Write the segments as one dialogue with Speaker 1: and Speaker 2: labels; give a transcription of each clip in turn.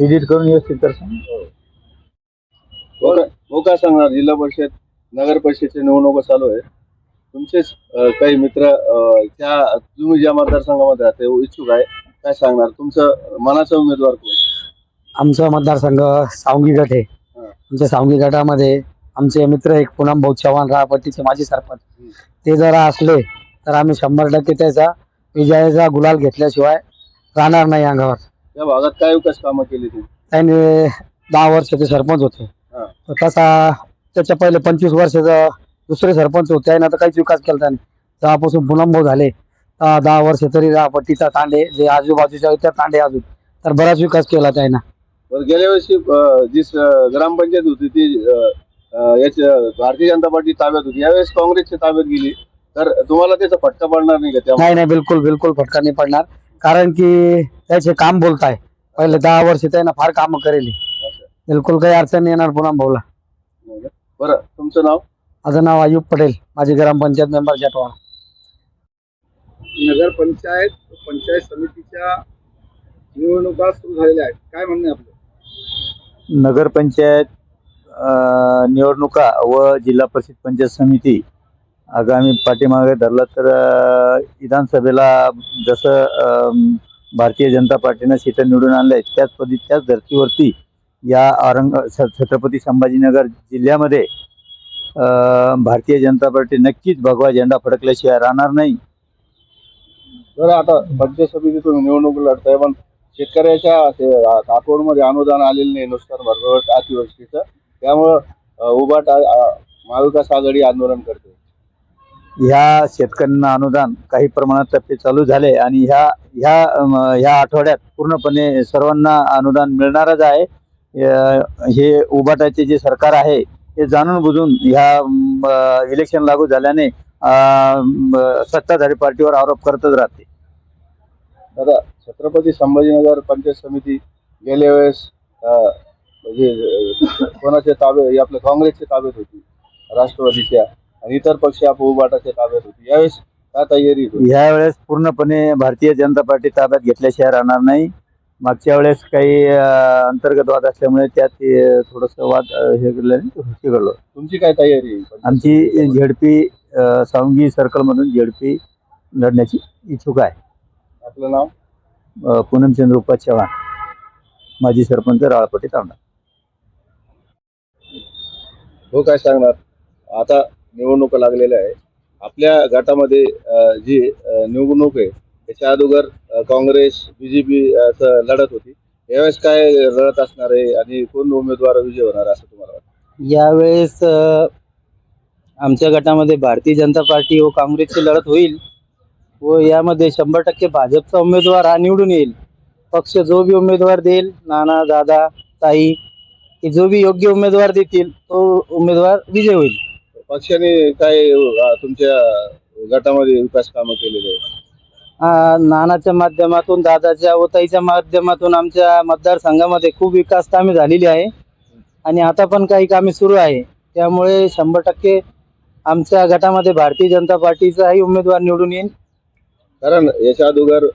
Speaker 1: Edit करून व्यवस्थित करतो.
Speaker 2: हो. का- हो काय सांगणार? जिल्हा परिषद नगर परिषदच्या निवडणुका चालू आहे. तुमचेच अं, काही मित्र अं, त्या तुम्ही ज्या मतदारसंघामध्ये राहते इच्छुक आहे. काय सांगणार? तुमचं मनाचा उमेदवार कोण?
Speaker 1: आमचा मतदारसंघ सावंगी गट आहे.
Speaker 2: हा.
Speaker 1: आमच्या सावंगी गटामध्ये आमचे मित्र एक पूनम भाऊ चव्हाण राहपट्टीचे माजी सरपंच. ते जर असले तर आम्ही शंभर टक्के त्याचा विजयाचा गुलाल घेतल्याशिवाय राहणार नाही अंगावर.
Speaker 2: त्या भागात काय विकास कामं केली तुम्ही?
Speaker 1: त्याने दहा वर्ष ते सरपंच होते.
Speaker 2: हा.
Speaker 1: तर तसा त्याच्या पहिले पंचवीस वर्षाचा दुसरे सरपंच होते. त्याने आता काहीच विकास केला त्याने तेव्हापासून पूनम भाऊ झाले. अं, दहा वर्ष तरी राहपट्टीचा तांडे जे आजूबाजूच्या त्या तांडे अजून. तर बराच विकास केला त्यानं.
Speaker 2: बरं गेल्या वर्षी अं, जी स- ग्रामपंचायत होती ती अं, अं, याच्या भारतीय जनता पार्टी ताब्यात होती. यावेळेस काँग्रेसच्या ताब्यात गेली. तर तुम्हाला त्याचा फटका पडणार नाही का
Speaker 1: नाही नाही बिलकुल बिलकुल फटका नाही पडणार. कारण की त्याचे काम बोलताय. पहिले दहा वर्ष त्यानं फार काम करेली. बिलकुल काही अडचण नाही येणार पुन्हा भाऊला?
Speaker 2: बरं तुमचं नाव?
Speaker 1: माझं नाव अयुब पटेल. माझे ग्रामपंचायत मेंबर जटवा
Speaker 3: नगर पंचायत पंचायत समितीच्या निवडणुका सुरू झालेल्या आहेत. काय म्हणणं आहे आपलं?
Speaker 4: नगरपंचायत अ, निवडणुका व जिल्हा परिषद पंचायत समिती आगामी पाठीमागे धरला तर विधानसभेला जसं भारतीय जनता पार्टीनं सीटं निवडून आणल्या आहेत त्याच पद्धती त्याच धर्तीवरती या औरंग छ- छत्रपती संभाजीनगर जिल्ह्यामध्ये भारतीय जनता पार्टी नक्कीच भगवा झेंडा फडकल्याशिवाय राहणार नाही.
Speaker 2: बरं आता पंचायत समितीतून निवडणूक लढताय पण शेतकऱ्याच्या अकाउंटमध्ये अनुदान आलेलं नाही नुकसान भरपाई अतिवृष्टीचं. त्यामुळं उभा उभाट महाविकास आघाडी आंदोलन करते
Speaker 4: ह्या शेतकऱ्यांना अनुदान काही प्रमाणात टप्पे चालू झाले आणि ह्या ह्या ह्या आठवड्यात पूर्णपणे सर्वांना अनुदान मिळणारच आहे. हे उबाटाचे जे सरकार आहे हे जाणून बुजून ह्या इलेक्शन लागू झाल्याने सत्ताधारी पार्टीवर आरोप करतच राहते.
Speaker 2: दादा छत्रपती संभाजीनगर पंचायत समिती गेल्या वेळेस म्हणजे कोणाचे कोणाच्या ताब्यात आपल्या काँग्रेसच्या ताब्यात होती राष्ट्रवादीच्या. आणि इतर पक्ष आप उभाटाच्या ताब्यात होती. यावेळेस काय तयारी होती?
Speaker 4: ह्या वेळेस पूर्णपणे भारतीय जनता पार्टी ताब्यात घेतल्याशिवाय राहणार नाही. मागच्या वेळेस काही अ, अंतर्गत वाद असल्यामुळे त्यात अ, थोडंसं वाद अ, हे घडलं
Speaker 2: तुमची काय तयारी आहे?
Speaker 4: आमची झेडपी अ, सावंगी सर्कलमधून झेडपी लढण्याची इच्छुक आहे.
Speaker 2: आपलं नाव?
Speaker 4: अ, पूनमचंद्र उपा चव्हाण. माजी सरपंच राळपट्टी तांडा
Speaker 2: हो काय सांगणार? आता निवडणुका लागलेल्या आहे. आपल्या गटामध्ये जी निवडणूक आहे त्याच्या अगोदर काँग्रेस बीजेपी लढत होती. यावेळेस काय लढत असणार आहे आणि कोण उमेदवार विजय होणार असं तुम्हाला वाटतं?
Speaker 5: यावेळेस आमच्या गटामध्ये भारतीय जनता पार्टी व काँग्रेसची लढत होईल व यामध्ये शंभर टक्के भाजपचा उमेदवार हा निवडून येईल. पक्ष जो बी उमेदवार देईल नाना दादा ताई जो बी योग्य उमेदवार देतील तो उमेदवार विजय होईल.
Speaker 2: पक्षाने काय अं, तुमच्या गटामध्ये विकास कामं केलेले आहे
Speaker 5: आ, नानाच्या माध्यमातून दादाच्या व ताईच्या माध्यमातून आमच्या मतदारसंघामध्ये खूप विकास कामे झालेली आहे. आणि आता पण काही कामे सुरू आहे. त्यामुळे शंभर टक्के आमच्या गटामध्ये भारतीय जनता पार्टीचाही उमेदवार निवडून येईल.
Speaker 2: कारण याच्या अगोदर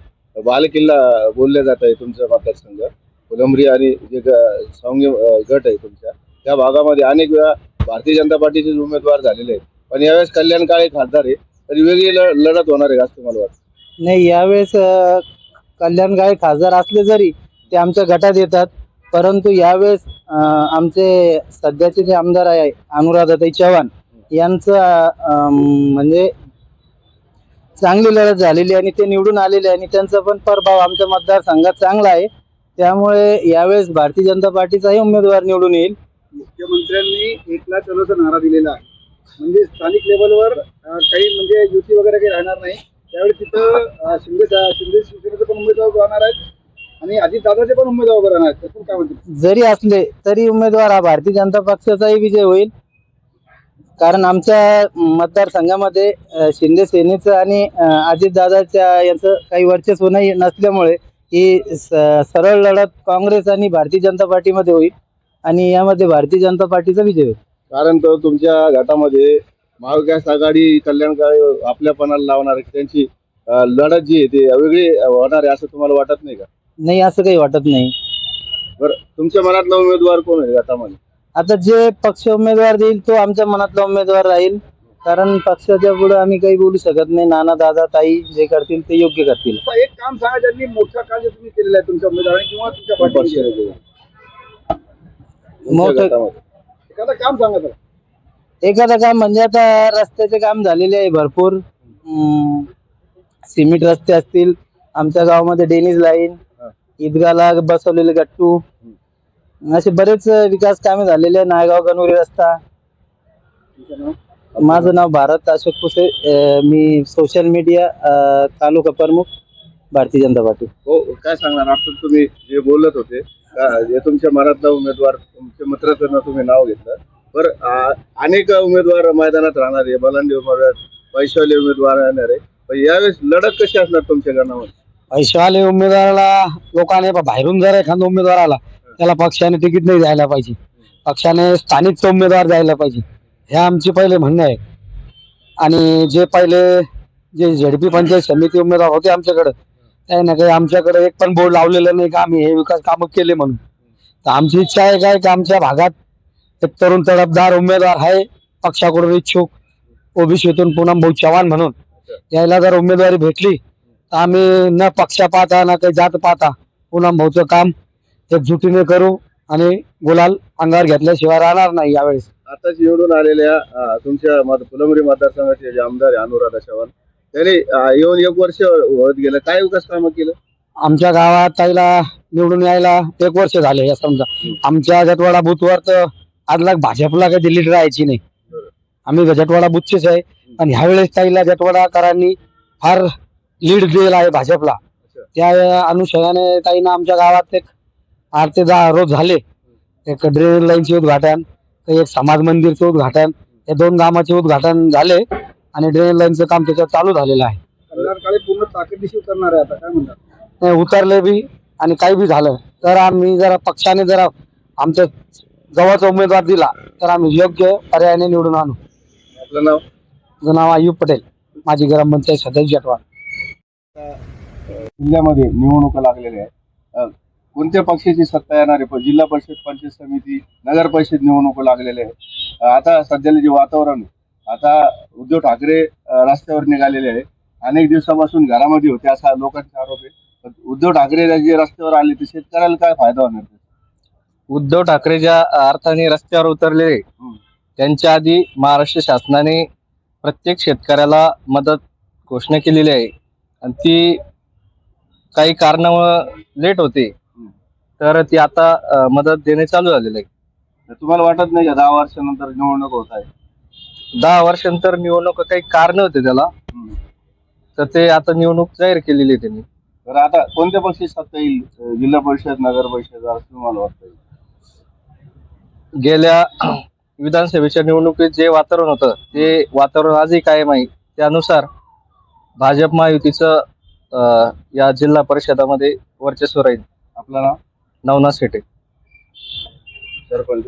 Speaker 2: बाल किल्ला बोलले जात आहे तुमचा मतदारसंघ. फुलंब्री आणि जे ग- सावंगी अं, गट आहे तुमच्या त्या भागामध्ये अनेक वेळा भारतीय जनता पार्टीचे उमेदवार झालेले आहेत. पण यावेळेस कल्याण काळे खासदार आहे तरी वेगळी लढत होणार आहे असं तुम्हाला वाटतं?
Speaker 5: नाही यावेळेस अ, कल्याण गाळे खासदार असले जरी ते आमच्या गटात येतात परंतु यावेळेस आमचे सध्याचे जे आमदार आहे अनुराधाताई चव्हाण यांचं म्हणजे चांगली लढत झालेली आहे आणि ते निवडून आलेले आहे आणि त्यांचा पण प्रभाव आमच्या मतदारसंघात चांगला आहे. त्यामुळे यावेळेस भारतीय जनता पार्टीचाही उमेदवार निवडून येईल.
Speaker 3: मुख्यमंत्र्यांनी एकला चलोचा नारा दिलेला आहे. म्हणजे स्थानिक लेवलवर काही म्हणजे युती वगैरे काही राहणार नाही. त्यावेळी तिथं शिंदे शिंदे शिवसेनेचे पण उमेदवार राहणार आहेत आणि अजित दादाचे पण उमेदवार उभे राहणार आहेत. काय म्हणते?
Speaker 5: जरी असले तरी उमेदवार हा भारतीय जनता पक्षाचाही विजय होईल. कारण आमच्या मतदारसंघामध्ये शिंदे सेनेचं आणि अजितदादाच्या यांचं काही वर्चस्व नाही नसल्यामुळे ही स- सरळ लढत काँग्रेस आणि भारतीय जनता पार्टीमध्ये होईल. आणि यामध्ये भारतीय जनता पार्टीचा विजय होईल.
Speaker 2: कारण तो तुमच्या गटामध्ये महाविकास आघाडी कल्याण काळे आपल्या पणाला लावणार त्यांची अं, लढत जी आहे ती वेगळी होणार आहे असं तुम्हाला वाटत नाही का?
Speaker 5: नाही असं काही वाटत नाही.
Speaker 2: बरं तुमच्या मनातला उमेदवार कोण आहे गटामध्ये?
Speaker 5: आता जे पक्ष उमेदवार देईल तो आमच्या मनातला उमेदवार राहील. कारण पक्षाच्या पुढे आम्ही काही बोलू शकत नाही. नाना दादा ताई जे करतील ते योग्य करतील.
Speaker 3: एक काम सांगा ज्यांनी मोठं कार्य तुम्ही केलेलं आहे तुमच्या उमेदवाराने किंवा तुमच्या
Speaker 2: आहे? तुमच्या
Speaker 5: मोठं-.
Speaker 3: एखादं काम सांगा तर
Speaker 5: एखादं काम म्हणजे आता रस्त्याचे काम झालेले आहे भरपूर. अं, सिमेंट रस्ते असतील. आमच्या गावामध्ये डेनिज लाईन
Speaker 2: हा.
Speaker 5: ईदगाला बसवलेले गट्टू. असे बरेच विकास कामे झालेले आहे नायगाव गणोरी रस्ता.
Speaker 3: तुमचं नाव?
Speaker 5: माझं नाव भारत अशोक पुसे. अं, मी सोशल मीडिया अं, तालुका प्रमुख भारतीय जनता पार्टी.
Speaker 2: हो काय सांगणार? आता तुम्ही जे बोलत होते जे तुमच्या मनातला उमेदवार तुमच्या मित्राचं तुम्ही नाव घेतलं. बरं अनेक उमेदवार मैदानात राहणार आहे. बलांडी उमेदवार पैशावाले उमेदवार राहणार आहे. पण यावेळेस लढत कशी असणार तुमच्या गणावर
Speaker 1: पैशावाले उमेदवाराला लोकांनी बाहेरून जर एखादा उमेदवार आला त्याला पक्षाने तिकीट नाही द्यायला पाहिजे. पक्षाने स्थानिक उमेदवार द्यायला पाहिजे. हे आमचे पहिले म्हणणं आहे. आणि जे पहिले जे झेडपी पंचायत समिती उमेदवार होते आमच्याकडं काही ना काही आमच्याकडे एक पण बोर्ड लावलेलं नाही का आम्ही हे विकास कामं केले म्हणून. तर आमची इच्छा आहे काय की आमच्या भागात एक तरुण तडफदार उमेदवार आहे पक्षाकडून इच्छुक ओबीसीतून पूनम भाऊ चव्हाण म्हणून. यायला जर उमेदवारी भेटली तर आम्ही न पक्ष पाहता ना काही जात पाहता पूनम भाऊचं काम एकजुटीने करू आणि गुलाल अंगावर घेतल्याशिवाय राहणार नाही यावेळेस.
Speaker 2: आताच निवडून आलेल्या तुमच्या मत मतदारसंघाचे जे आमदार आहे अनुराधा चव्हाण अ, येऊन एक वर्ष होत गेलं. काय विकास कामं केलं?
Speaker 1: आमच्या गावात ताईला निवडून यायला एक वर्ष झाले या समजा. आमच्या जटवाडा बुथवर तर आजला भाजपला काही दिल्लीत राहायची नाही. आम्ही जटवाडा बुथचेच आहे. पण ह्यावेळेस ताईला जटवाडाकरांनी फार लीड दिलेला आहे भाजपला. त्या अनुषंगाने ताईनं आमच्या गावात एक आठ ते दहा रोज झाले. एक ड्रेन लाईनचे उद्घाटन एक समाज मंदिरचे उद्घाटन हे दोन कामाचे उद्घाटन झाले. आणि ड्रेन लाईनचं काम त्याच्यात चालू झालेलं आहे.
Speaker 3: पूर्ण ताकदीशी उतरणार आहे आता काय म्हणतात?
Speaker 1: नाही उतरले बी आणि काही बी झालं. तर आम्ही जरा पक्षाने जरा आमच्या जवळचा उमेदवार दिला तर आम्ही योग्य पर्यायाने निवडून आणू.
Speaker 2: आपलं नाव?
Speaker 1: माझं नाव अयुब पटेल. माझी ग्रामपंचायत सदस्य जटवा
Speaker 2: जिल्ह्यामध्ये निवडणुका लागलेल्या आहेत. अ, कोणत्या पक्षाची सत्ता येणार आहे? प- जिल्हा परिषद पंचायत समिती नगर परिषद निवडणुका लागलेल्या आहेत. अ, आता सध्याला जे वातावरण आहे आता उद्धव ठाकरे रस्त्यावर निघालेले आहे अनेक दिवसापासून घरामध्ये होते असा लोकांचा आरोप आहे. उद्धव ठाकरे जे रस्त्यावर आले ते शेतकऱ्याला काय फायदा होणार?
Speaker 6: उद्धव ठाकरे ज्या अर्थाने रस्त्यावर उतरले. त्यांच्या आधी महाराष्ट्र शासनाने प्रत्येक शेतकऱ्याला मदत घोषणा केलेली आहे. आणि ती काही कारणामुळं लेट होते. तर ती आता मदत देणे चालू झालेलं आहे.
Speaker 2: तुम्हाला वाटत नाही का दहा वर्षानंतर निवडणूक होत आहे?
Speaker 6: दहा वर्षांतर निवडणूक काही कारण होते त्याला. तर ते आता निवडणूक जाहीर केलेली आहे त्यांनी.
Speaker 2: तर आता कोणत्या पक्षाची सत्ता येईल? जिल्हा परिषद नगर परिषद असं तुम्हाला वाटतं
Speaker 6: गेल्या विधानसभेच्या निवडणुकीत जे वातावरण होतं ते वातावरण आजही कायम आहे. त्यानुसार भाजप महायुतीचं अं, या जिल्हा परिषदामध्ये वर्चस्व राहील.
Speaker 2: आपलं नाव?
Speaker 6: नवनाथ शेटे.
Speaker 2: सरपंच.